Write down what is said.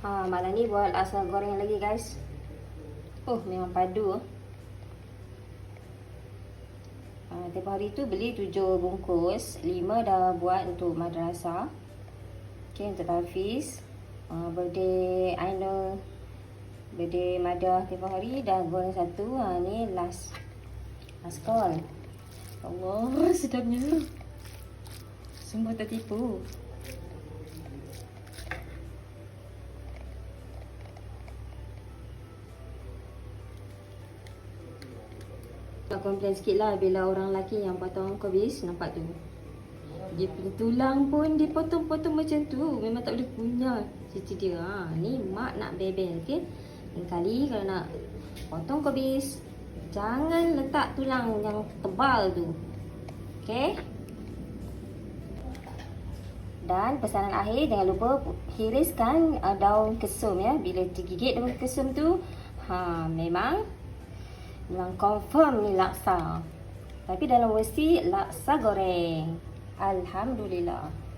Ha, malam ni buat asal goreng lagi guys. Oh, memang padu. Ha, tempoh hari tu beli tujuh bungkus. Lima dah buat untuk madrasah. Okay, untuk Hafiz. Ha, birthday Aina. Birthday Madah tempoh hari dah goreng satu. Ha, ni last. Last call. Allah, sedapnya. Sungguh tertipu. Nak komplain sikit lah bila orang lelaki yang potong kubis nampak tu. Dia punya tulang pun dia potong-potong macam tu. Memang tak boleh punya cerita dia. Ha, ni mak nak bebel okay. Lain kali kalau nak potong kubis, jangan letak tulang yang tebal tu. Okay. Dan pesanan akhir jangan lupa hiriskan uh, daun kesum ya. Bila tergigit daun kesum tu, ha memang memang confirm ni laksa. Tapi dalam versi laksa goreng. Alhamdulillah.